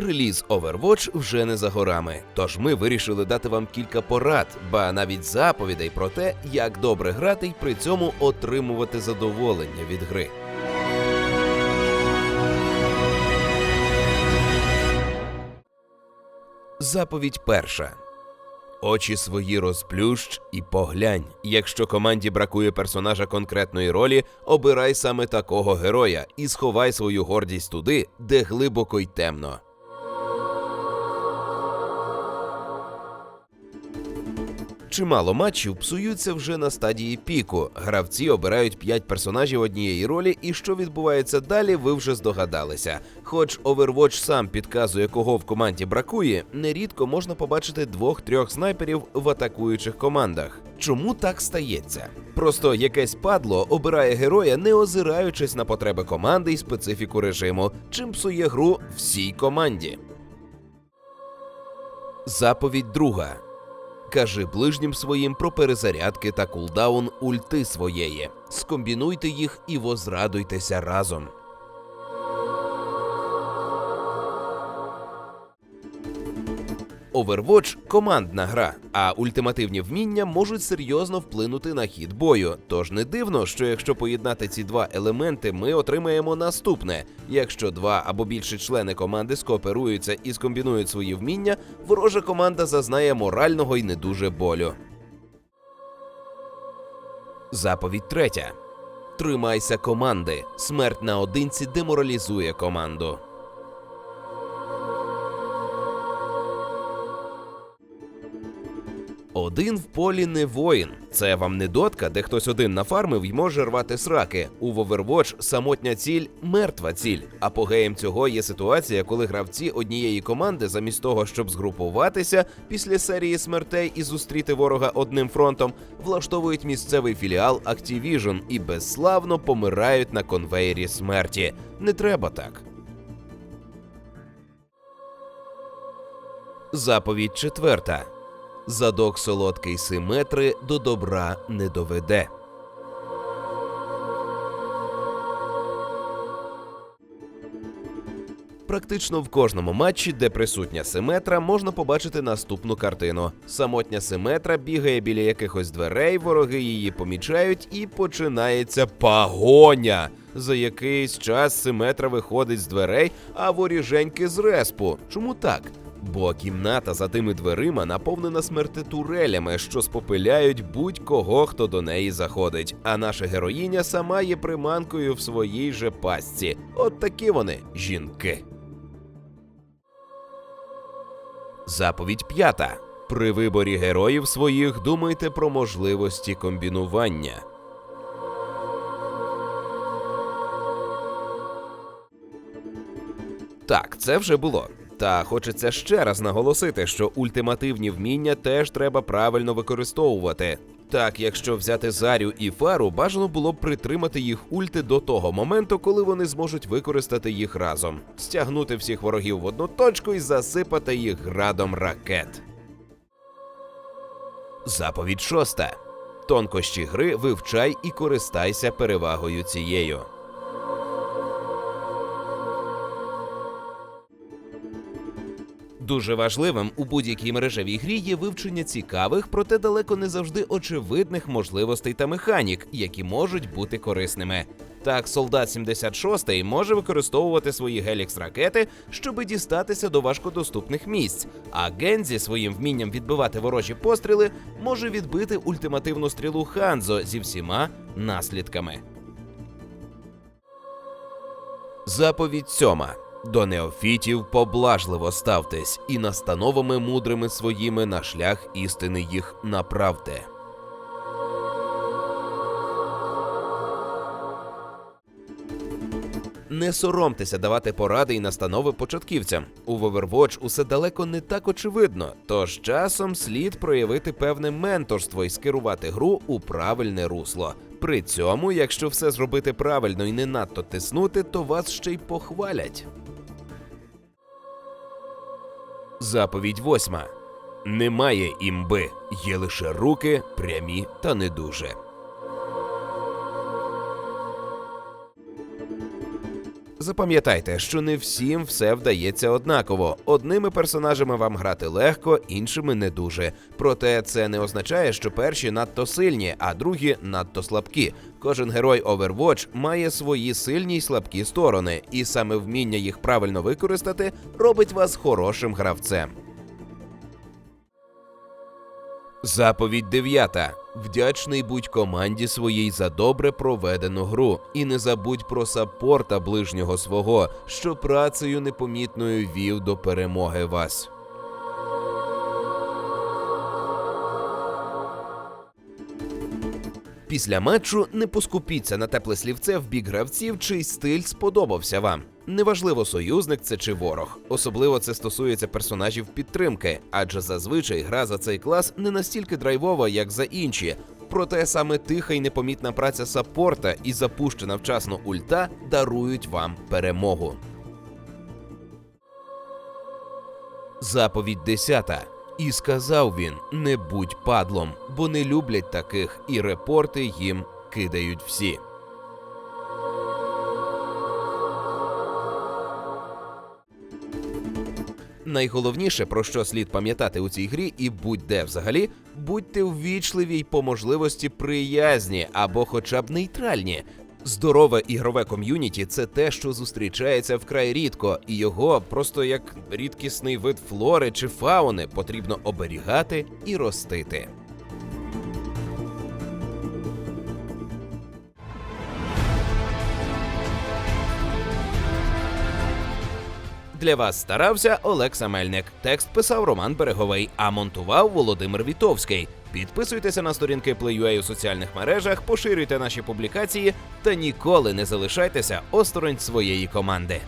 Реліз Overwatch вже не за горами, тож ми вирішили дати вам кілька порад, ба навіть заповідей про те, як добре грати й при цьому отримувати задоволення від гри. Заповідь перша. Очі свої розплющ і поглянь. Якщо команді бракує персонажа конкретної ролі, обирай саме такого героя і сховай свою гордість туди, де глибоко й темно. Чимало матчів псуються вже на стадії піку. Гравці обирають 5 персонажів однієї ролі, і що відбувається далі, ви вже здогадалися. Хоч Overwatch сам підказує, кого в команді бракує, нерідко можна побачити двох-трьох снайперів в атакуючих командах. Чому так стається? Просто якесь падло обирає героя, не озираючись на потреби команди і специфіку режиму, чим псує гру всій команді. Заповідь друга. Кажи ближнім своїм про перезарядки та кулдаун ульти своєї. Скомбінуйте їх і возрадуйтеся разом. Overwatch – командна гра, а ультимативні вміння можуть серйозно вплинути на хід бою. Тож не дивно, що якщо поєднати ці два елементи, ми отримаємо наступне: якщо два або більше члени команди скооперуються і скомбінують свої вміння, ворожа команда зазнає морального і не дуже болю. Заповідь третя. Тримайся команди. Смерть наодинці деморалізує команду. Один в полі не воїн. Це вам не дотка, де хтось один нафармив і може рвати сраки. У Overwatch самотня ціль мертва ціль. Апогеєм цього є ситуація, коли гравці однієї команди, замість того, щоб згрупуватися після серії смертей і зустріти ворога одним фронтом, влаштовують місцевий філіал Activision і безславно помирають на конвеєрі смерті. Не треба так. Заповідь четверта. Задок солодкий симетри до добра не доведе. Практично в кожному матчі, де присутня симетра, можна побачити наступну картину. Самотня симетра бігає біля якихось дверей, вороги її помічають, і починається погоня. За якийсь час симетра виходить з дверей, а воріженьки з респу. Чому так? Бо кімната за тими дверима наповнена смертетурелями, що спопиляють будь-кого, хто до неї заходить. А наша героїня сама є приманкою в своїй же пастці. От такі вони жінки. Заповідь п'ята. При виборі героїв своїх думайте про можливості комбінування. Так, це вже було. Та хочеться ще раз наголосити, що ультимативні вміння теж треба правильно використовувати. Так, якщо взяти зарю і фару, бажано було б притримати їх ульти до того моменту, коли вони зможуть використати їх разом, стягнути всіх ворогів в одну точку і засипати їх градом ракет. Заповідь шоста. Тонкощі гри вивчай і користайся перевагою цією. Дуже важливим у будь-якій мережевій грі є вивчення цікавих, проте далеко не завжди очевидних можливостей та механік, які можуть бути корисними. Так, солдат 76 може використовувати свої гелікс ракети, щоби дістатися до важкодоступних місць. А Гензі своїм вмінням відбивати ворожі постріли може відбити ультимативну стрілу Ханзо зі всіма наслідками. Заповідь сьома. До неофітів поблажливо ставтесь і настановами мудрими своїми на шлях істини їх направте. Не соромтеся давати поради і настанови початківцям. У Overwatch усе далеко не так очевидно, тож часом слід проявити певне менторство і скерувати гру у правильне русло. При цьому, якщо все зробити правильно і не надто тиснути, то вас ще й похвалять. Заповідь восьма. Немає імби, є лише руки, прямі та не дуже. Запам'ятайте, що не всім все вдається однаково. Одними персонажами вам грати легко, іншими не дуже. Проте це не означає, що перші надто сильні, а другі надто слабкі. Кожен герой Overwatch має свої сильні й слабкі сторони, і саме вміння їх правильно використати робить вас хорошим гравцем. Заповідь дев'ята. Вдячний будь команді своїй за добре проведену гру, і не забудь про саппорта ближнього свого, що працею непомітною вів до перемоги вас. Після матчу не поскупіться на тепле слівце в бік гравців, чий стиль сподобався вам. Неважливо, союзник це чи ворог. Особливо це стосується персонажів підтримки, адже зазвичай гра за цей клас не настільки драйвова, як за інші. Проте саме тиха й непомітна праця саппорта і запущена вчасно ульта дарують вам перемогу. Заповідь десята. І сказав він: не будь падлом, бо не люблять таких, і репорти їм кидають всі. Найголовніше, про що слід пам'ятати у цій грі, і будь-де взагалі, будьте ввічливі й по можливості приязні або хоча б нейтральні. Здорове ігрове ком'юніті це те, що зустрічається вкрай рідко, і його просто як рідкісний вид флори чи фауни потрібно оберігати і ростити. Для вас старався Олекса Мельник. Текст писав Роман Береговий, а монтував Володимир Вітовський. Підписуйтеся на сторінки Play.ua у соціальних мережах, поширюйте наші публікації та ніколи не залишайтеся осторонь своєї команди.